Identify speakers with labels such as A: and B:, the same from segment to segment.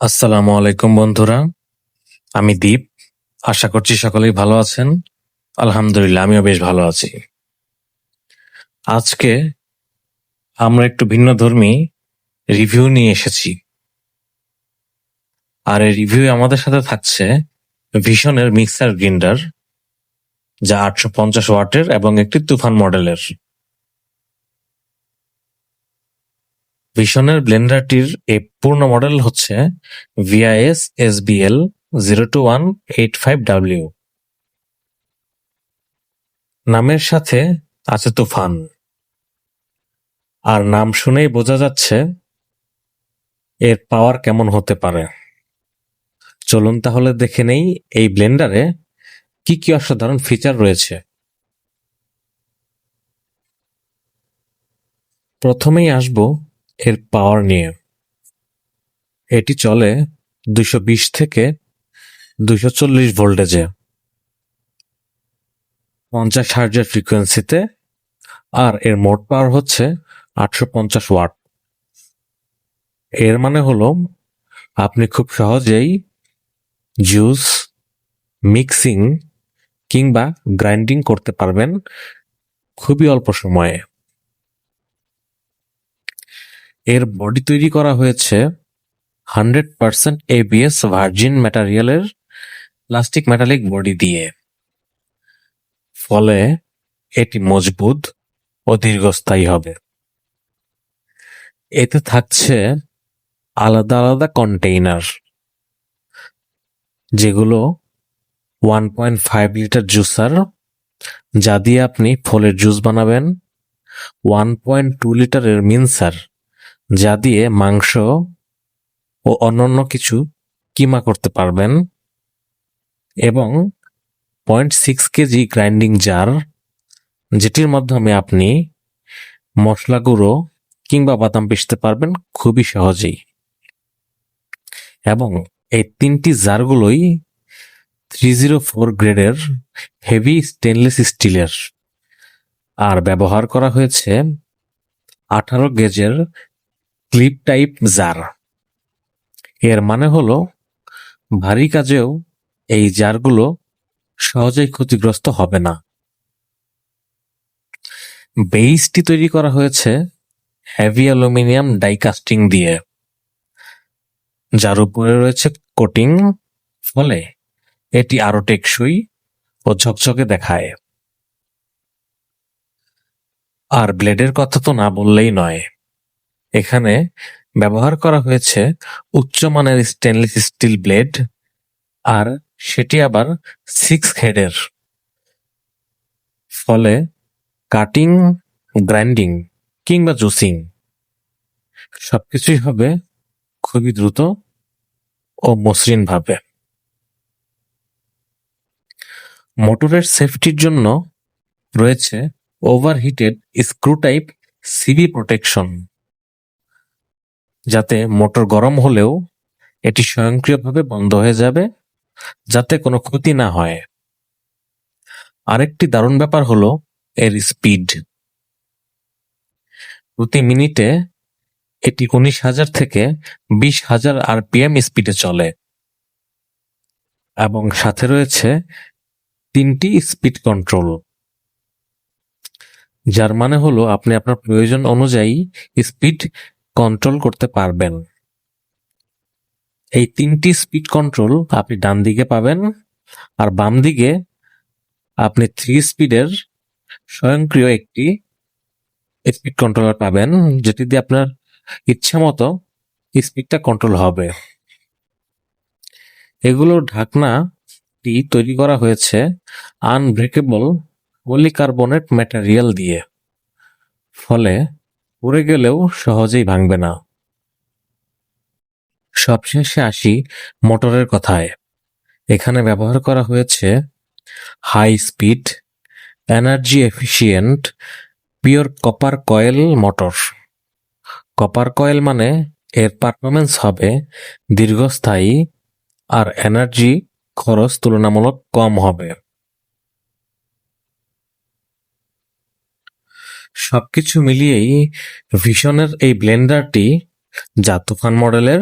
A: আসসালামু আলাইকুম, বন্ধুরা। আমি দীপ। আশা করছি সকলেই ভালো আছেন। আলহামদুলিল্লাহ, আমিও বেশ ভালো আছি। আজকে আমরা একটু ভিন্ন ধর্মী রিভিউ নিয়ে এসেছি। আর এই রিভিউ আমাদের সাথে থাকছে ভিশনের মিক্সার গ্রিন্ডার, যা আটশো পঞ্চাশ ওয়াটের এবং একটি তুফান মডেলের। ভিশনের ব্লেন্ডারটির এই পূর্ণ মডেল হচ্ছে VIS SBL zero two one eight five W নামের সাথে আছে তুফান। আর নাম শুনেই বোঝা যাচ্ছে এর পাওয়ার কেমন হতে পারে। চলুন তাহলে দেখে নেই এই ব্লেন্ডারে কি কি অসাধারণ ফিচার রয়েছে। প্রথমেই আসব এর পাওয়ার নিয়ে। এটি চলে দুশো বিশ থেকে দুশো চল্লিশ ভোল্টেজে পঞ্চাশ হার্জের ফ্রিকোয়েন্সিতে আর এর মোট পাওয়ার হচ্ছে আটশো পঞ্চাশ ওয়াট এর মানে হলো আপনি খুব সহজেই জুস মিক্সিং কিংবা গ্রাইন্ডিং করতে পারবেন খুবই অল্প সময়ে। এর বডি তৈরি করা হয়েছে হান্ড্রেড পার্সেন্ট এবিএস ভার্জিন ম্যাটারিয়ালের প্লাস্টিক মেটালিক বডি দিয়ে। ফলে এটি মজবুত ও দীর্ঘস্থায়ী হবে। এতে থাকছে আলাদা আলাদা কন্টেইনার যেগুলো one point five litre juicer যা দিয়ে আপনি ফলের জুস বানাবেন ওয়ান পয়েন্ট টু লিটারের মিনসার যা দিয়ে মাংস ও অন্যান্য কিছু কিমা করতে পারবেন। এবং point six KG grinding jar, যেটির মাধ্যমে আপনি মশলা গুঁড়ো কিংবা বাদাম পিষতে পারবেন খুবই সহজেই। এবং এই তিনটি জারগুলোই থ্রি জিরো ফোর গ্রেডের হেভি স্টেনলেস স্টিলের। আর ব্যবহার করা হয়েছে আঠারো গেজের ক্লিপ টাইপ জার এর মানে হলো, ভারী কাজেও এই জারগুলো সহজেই ক্ষতিগ্রস্ত হবে না। বেইসটি তৈরি করা হয়েছে হেভি অ্যালুমিনিয়াম ডাইকাস্টিং দিয়ে। যার উপরে রয়েছে কোটিং ফলে এটি আরও টেকসই ও ঝকঝকে দেখায়। আর ব্লেডের কথা তো না বললেই নয়। এখানে ব্যবহার করা হয়েছে উচ্চমানের স্টেনলেস স্টিল ব্লেড আর সেটি আবার সিক্স হেডের ফলে কাটিং গ্রাইন্ডিং কিংবা জুসিং সবকিছুই হবে খুবই দ্রুত ও মসৃণ ভাবে। মোটরের সেফটির জন্য রয়েছে overheated screw type CB protection যাতে মোটর গরম হলেও এটি স্বয়ংক্রিয়ভাবে বন্ধ হয়ে যাবে, যাতে কোনো ক্ষতি না হয়। আরেকটি দারুণ ব্যাপার হলো এর স্পিড। প্রতি মিনিটে এটি উনিশ হাজার থেকে বিশ হাজার আরপিএম স্পিডে চলে। এবং সাথে রয়েছে তিনটি স্পিড কন্ট্রোল। যার মানে হলো আপনি আপনার প্রয়োজন অনুযায়ী স্পিড কন্ট্রোল করতে পারবেন। এই তিনটি স্পিড কন্ট্রোল আপনি ডান দিকে পাবেন আর বাম দিকে আপনি থ্রি স্পিডের স্বয়ংক্রিয় একটি স্পিড কন্ট্রোলার পাবেন, যেটি দিয়ে আপনার ইচ্ছা মতো স্পিডটা কন্ট্রোল হবে। এগুলোর ঢাকনাটি তৈরি করা হয়েছে আনব্রেকেবল পলিকার্বনেট ম্যাটেরিয়াল দিয়ে। ফলে পড়ে গেলেও সহজেই ভাঙবে না। সবশেষে আসি মোটরের কথায়। এখানে ব্যবহার করা হয়েছে high speed energy efficient pure copper coil motor copper coil মানে এর পারফরমেন্স হবে দীর্ঘস্থায়ী আর এনার্জি খরচ তুলনামূলক কম হবে। সবকিছু মিলিয়েই ভিশনের এই ব্লেন্ডারটি যা তুফান মডেলের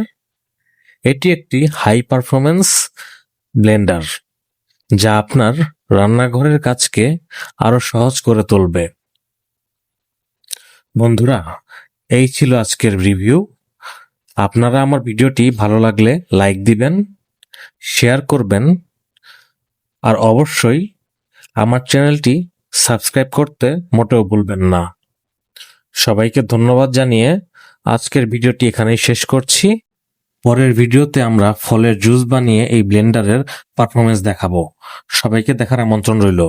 A: এটি একটি হাই পারফরমেন্স ব্লেন্ডার যা আপনার রান্নাঘরের কাজকে আরও সহজ করে তুলবে। বন্ধুরা, এই ছিল আজকের রিভিউ আপনারা আমার ভিডিওটি ভালো লাগলে লাইক দিবেন শেয়ার করবেন, আর অবশ্যই আমার চ্যানেলটি সাবস্ক্রাইব করতে মোটেও ভুলবেন না। সবাইকে ধন্যবাদ জানিয়ে আজকের ভিডিওটি এখানেই শেষ করছি। পরের ভিডিওতে আমরা ফলের জুস বানিয়ে এই ব্লেন্ডারের পারফরমেন্স দেখাবো। সবাইকে দেখার আমন্ত্রণ রইল।